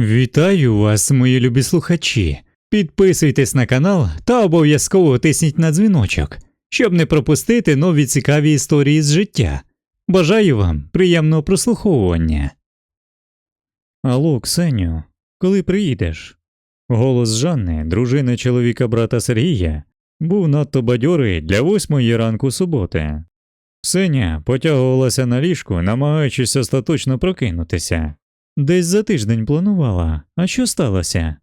Вітаю вас, мої любі слухачі. Підписуйтесь на канал та обов'язково тисніть на дзвіночок, щоб не пропустити нові цікаві історії з життя. Бажаю вам приємного прослуховування. Алло, Ксеню, коли приїдеш? Голос Жанни, дружини чоловіка брата Сергія, був надто бадьорий для восьмої ранку суботи. Ксеня потягувалася на ліжку, намагаючись остаточно прокинутися. Десь за тиждень планувала, а що сталося?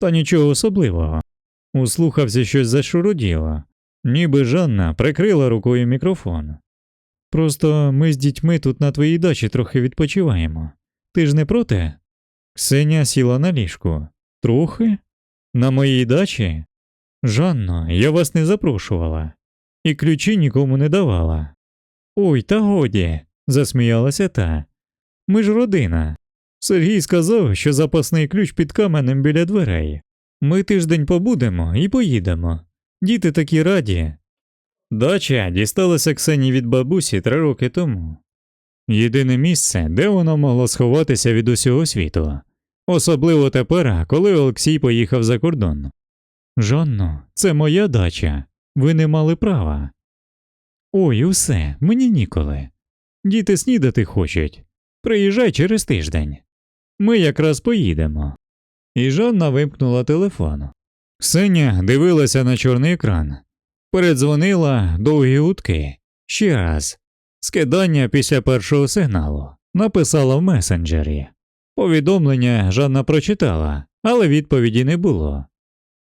Та нічого особливого. Услухався щось зашуруділо, ніби Жанна прикрила рукою мікрофон. Просто ми з дітьми тут на твоїй дачі трохи відпочиваємо. Ти ж не проти? Ксеня сіла на ліжку. Трохи? На моїй дачі? Жанно, я вас не запрошувала, і ключі нікому не давала. Ой, та годі, засміялася та. Ми ж родина. Сергій сказав, що запасний ключ під каменем біля дверей. Ми тиждень побудемо і поїдемо. Діти такі раді. Дача дісталася Ксені від бабусі три роки тому. Єдине місце, де вона могла сховатися від усього світу, особливо тепер, коли Олексій поїхав за кордон. Жанно, це моя дача, ви не мали права. Ой, усе, мені ніколи. Діти снідати хочуть. Приїжджай через тиждень. Ми якраз поїдемо. І Жанна вимкнула телефон. Ксеня дивилася на чорний екран. Передзвонила довгі гудки. Ще раз. Скидання після першого сигналу. Написала в месенджері. Повідомлення Жанна прочитала, але відповіді не було.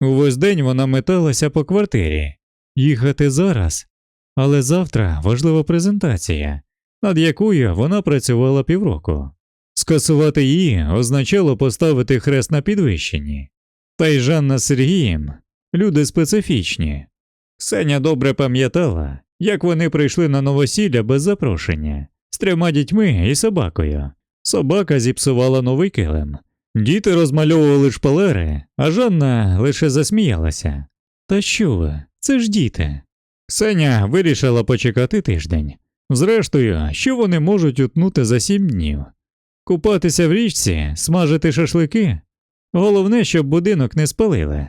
Увесь день вона металася по квартирі. Їхати зараз. Але завтра важлива презентація, над якою вона працювала півроку. Скасувати її означало поставити хрест на підвищенні. Та й Жанна з Сергієм люди специфічні. Ксеня добре пам'ятала, як вони прийшли на новосілля без запрошення з трьома дітьми і собакою. Собака зіпсувала новий килим. Діти розмальовували шпалери, а Жанна лише засміялася. Та що ви, це ж діти. Ксеня вирішила почекати тиждень. Зрештою, що вони можуть утнути за сім днів? Купатися в річці, смажити шашлики. Головне, щоб будинок не спалили.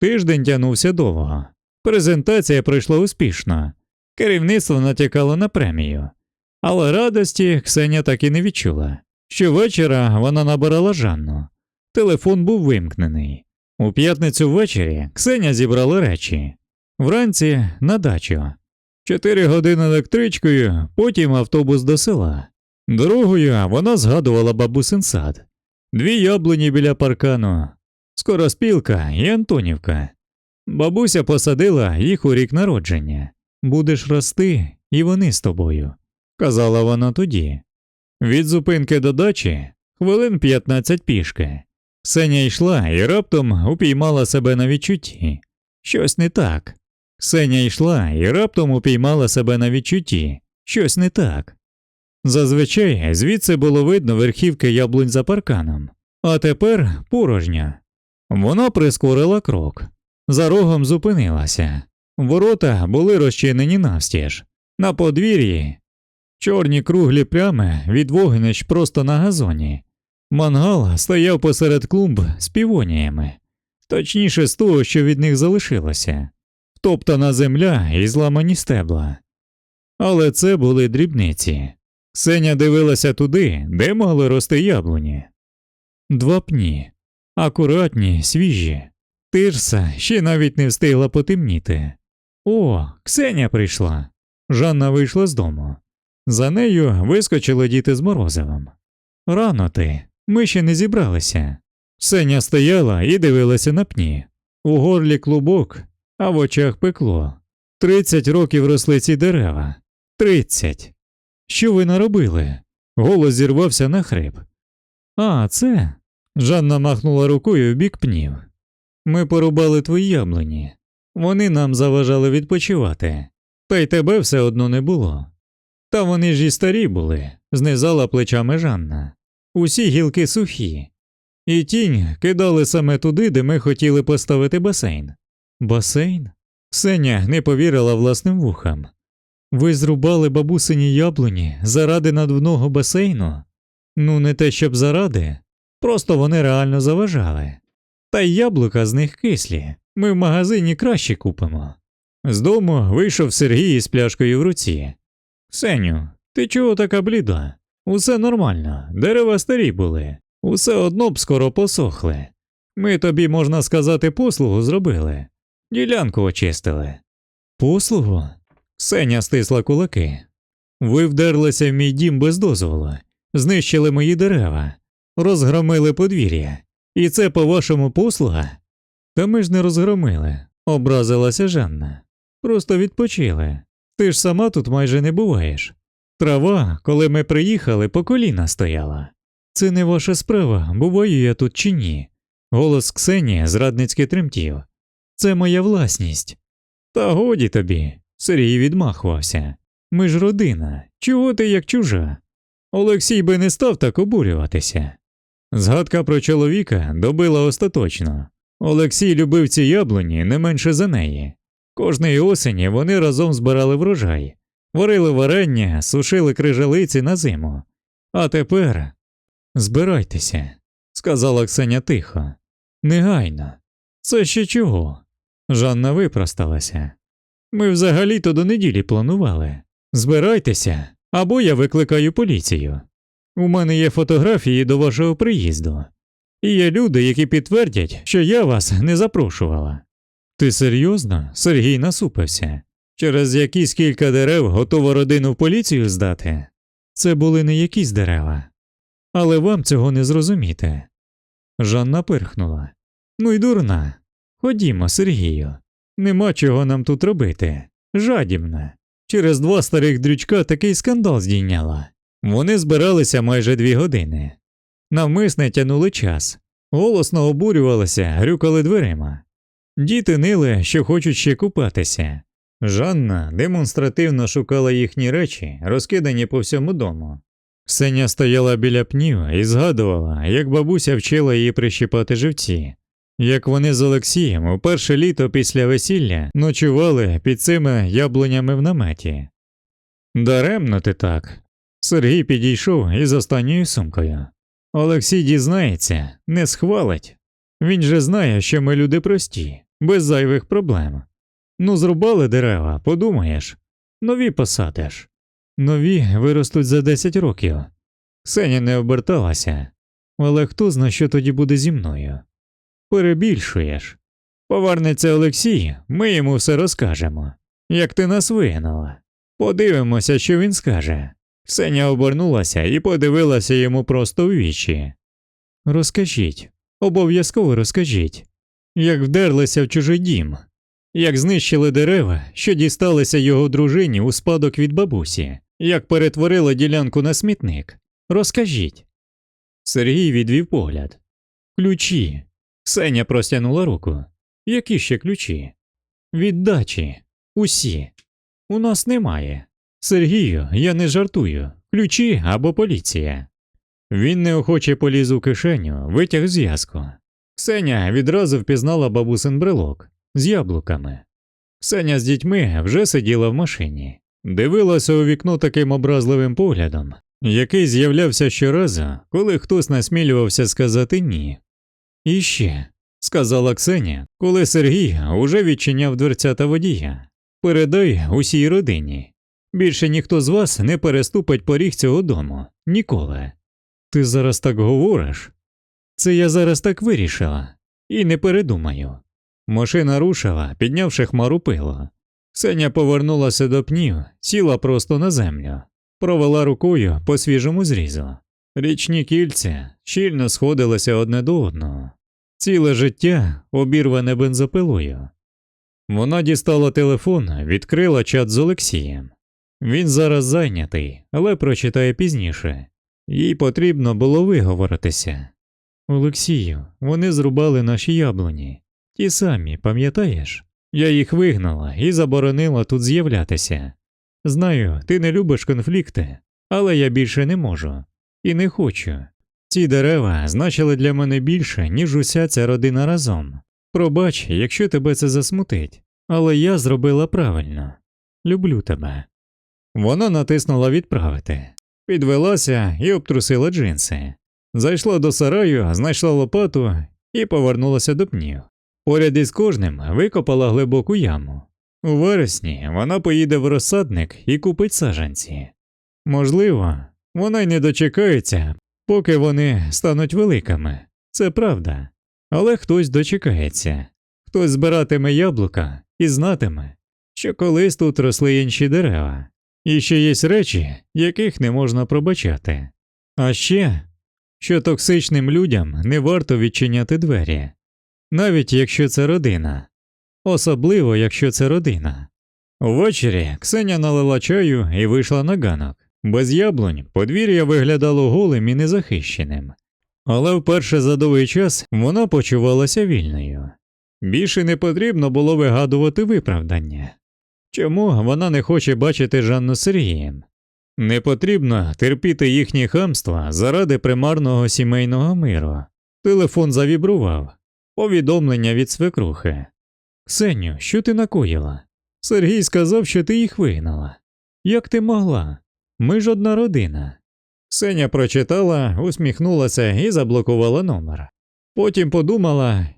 Тиждень тягнувся довго. Презентація пройшла успішно. Керівництво натякало на премію. Але радості Ксеня так і не відчула. Щовечора вона набирала Жанну. Телефон був вимкнений. У п'ятницю ввечері Ксеня зібрала речі. Вранці на дачу. Чотири години електричкою, потім автобус до села. Дорогою вона згадувала бабусин сад, дві яблуні біля паркану, скороспілка і Антонівка. Бабуся посадила їх у рік народження. Будеш рости, і вони з тобою, казала вона тоді. Від зупинки до дачі хвилин 15 пішки. Сеня йшла і раптом упіймала себе на відчутті. Щось не так. Ксеня йшла і раптом упіймала себе на відчутті. Щось не так. Зазвичай звідси було видно верхівки яблунь за парканом, а тепер порожня. Вона прискорила крок. За рогом зупинилася. Ворота були розчинені навстіж. На подвір'ї чорні круглі плями від вогнищ просто на газоні. Мангал стояв посеред клумб з півоніями, точніше з того, що від них залишилося, втоптана земля і зламані стебла. Але це були дрібниці. Сеня дивилася туди, де могли рости яблуні. Два пні, акуратні, свіжі. Тирса ще навіть не встигла потемніти. О, Ксеня прийшла. Жанна вийшла з дому. За нею вискочили діти з Морозовим. Рано ти, ми ще не зібралися. Сеня стояла і дивилася на пні. У горлі клубок, а в очах пекло. Тридцять років росли ці дерева. Тридцять. Що ви наробили? Голос зірвався на хрип. А, це. Жанна махнула рукою в бік пнів. Ми порубали твої яблуні. Вони нам заважали відпочивати, та й тебе все одно не було. Та вони ж і старі були, знизала плечами Жанна. Усі гілки сухі, і тінь кидали саме туди, де ми хотіли поставити басейн. Басейн? Сеня не повірила власним вухам. Ви зрубали бабусині яблуні заради надвного басейну? Ну, не те щоб заради. Просто вони реально заважали. Та й яблука з них кислі. Ми в магазині краще купимо. З дому вийшов Сергій із пляшкою в руці. Сеню, ти чого така бліда? Усе нормально, дерева старі були, усе одно б скоро посохли. Ми тобі, можна сказати, послугу зробили, ділянку очистили. Послугу? Сеня стисла кулаки. Ви вдерлися в мій дім без дозволу, знищили мої дерева, розгромили подвір'я. І це, по-вашому, послуга? Та ми ж не розгромили, образилася Жанна. Просто відпочили. Ти ж сама тут майже не буваєш. Трава, коли ми приїхали, по коліна стояла. Це не ваша справа, буваю я тут чи ні. Голос Ксенії зрадницьки тремтів. Це моя власність. Та годі тобі, Сергій відмахувався. Ми ж родина, чого ти як чужа? Олексій би не став так обурюватися. Згадка про чоловіка добила остаточно. Олексій любив ці яблуні не менше за неї. Кожної осені вони разом збирали врожай, варили варення, сушили крижалиці на зиму. А тепер збирайтеся, сказала Ксеня тихо. Негайно. Це ще чого? Жанна випросталася. Ми взагалі-то до неділі планували. Збирайтеся, або я викликаю поліцію. У мене є фотографії до вашого приїзду. І є люди, які підтвердять, що я вас не запрошувала. Ти серйозно? Сергій насупився. Через якісь кілька дерев готова родину в поліцію здати? Це були не якісь дерева. Але вам цього не зрозуміти. Жанна пирхнула. Ну й дурна. Ходімо, Сергію. Нема чого нам тут робити. Жадібна. Через два старих дрючка такий скандал здійняла. Вони збиралися майже дві години. Навмисне тянули час, голосно обурювалися, грюкали дверима. Діти нили, що хочуть ще купатися. Жанна демонстративно шукала їхні речі, розкидані по всьому дому. Сеня стояла біля пнів і згадувала, як бабуся вчила її прищипати живці, як вони з Олексієм у перше літо після весілля ночували під цими яблунями в наметі. Даремно ти так. Сергій підійшов із останньою сумкою. Олексій дізнається, не схвалить. Він же знає, що ми люди прості, без зайвих проблем. Ну, зрубали дерева, подумаєш, нові посадиш. Нові виростуть за 10 років. Сеня не оберталася, але хто зна, що тоді буде зі мною? Перебільшуєш. Повернеться Олексій, ми йому все розкажемо. Як ти нас вигнала. Подивимося, що він скаже. Ксеня обернулася і подивилася йому просто в вічі. Розкажіть, обов'язково розкажіть, як вдерлися в чужий дім, як знищили дерева, що дісталися його дружині у спадок від бабусі, як перетворили ділянку на смітник. Розкажіть. Сергій відвів погляд. Ключі. Ксеня простягнула руку. Які ще ключі? Віддачі. Усі. У нас немає. Сергію, я не жартую. Ключі або поліція. Він неохоче поліз у кишеню, витяг зв'язку. Ксеня відразу впізнала бабусин брелок з яблуками. Ксеня з дітьми вже сиділа в машині, дивилася у вікно таким образливим поглядом, який з'являвся щоразу, коли хтось насмілювався сказати ні. І ще, сказала Ксеня, коли Сергій уже відчиняв дверцята водія. Передай усій родині. Більше ніхто з вас не переступить поріг цього дому. Ніколи. Ти зараз так говориш? Це я зараз так вирішила. І не передумаю. Машина рушила, піднявши хмару пилу. Сеня повернулася до пнів, сіла просто на землю, провела рукою по свіжому зрізу. Річні кільця щільно сходилися одне до одного. Ціле життя обірване бензопилою. Вона дістала телефон, відкрила чат з Олексієм. Він зараз зайнятий, але прочитає пізніше. Їй потрібно було виговоритися. Олексію, вони зрубали наші яблуні. Ті самі, пам'ятаєш? Я їх вигнала і заборонила тут з'являтися. Знаю, ти не любиш конфлікти, але я більше не можу і не хочу. Ці дерева значили для мене більше, ніж уся ця родина разом. Пробач, якщо тебе це засмутить, але я зробила правильно. Люблю тебе. Вона натиснула відправити, підвелася і обтрусила джинси. Зайшла до сараю, знайшла лопату і повернулася до пнів. Поряд із кожним викопала глибоку яму. У вересні вона поїде в розсадник і купить саджанці. Можливо, вона й не дочекається, поки вони стануть великими. Це правда. Але хтось дочекається, хтось збиратиме яблука і знатиме, що колись тут росли інші дерева, і ще є речі, яких не можна пробачати. А ще, що токсичним людям не варто відчиняти двері, навіть якщо це родина, особливо якщо це родина. Увечері Ксеня налила чаю і вийшла на ганок. Без яблунь подвір'я виглядало голим і незахищеним. Але вперше за довгий час вона почувалася вільною. Більше не потрібно було вигадувати виправдання. Чому вона не хоче бачити Жанну Сергієм? Не потрібно терпіти їхнє хамство заради примарного сімейного миру. Телефон завібрував. Повідомлення від свекрухи. Ксеню, що ти накоїла? Сергій сказав, що ти їх вигнала. Як ти могла? Ми ж одна родина. Ксеня прочитала, усміхнулася і заблокувала номер. Потім подумала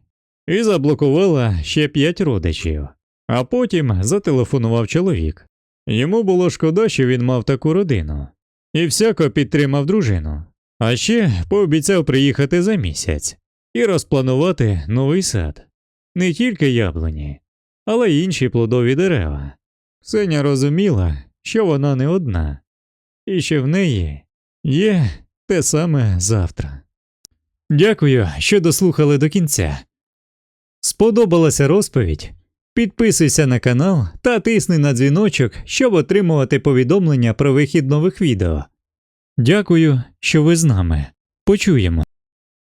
і заблокувала ще п'ять родичів. А потім зателефонував чоловік. Йому було шкода, що він мав таку родину, і всяко підтримав дружину. А ще пообіцяв приїхати за місяць і розпланувати новий сад. Не тільки яблуні, але й інші плодові дерева. Ксеня розуміла, що вона не одна, і що в неї є те саме завтра. Дякую, що дослухали до кінця. Сподобалася розповідь? Підписуйся на канал та тисни на дзвіночок, щоб отримувати повідомлення про вихід нових відео. Дякую, що ви з нами. Почуємо.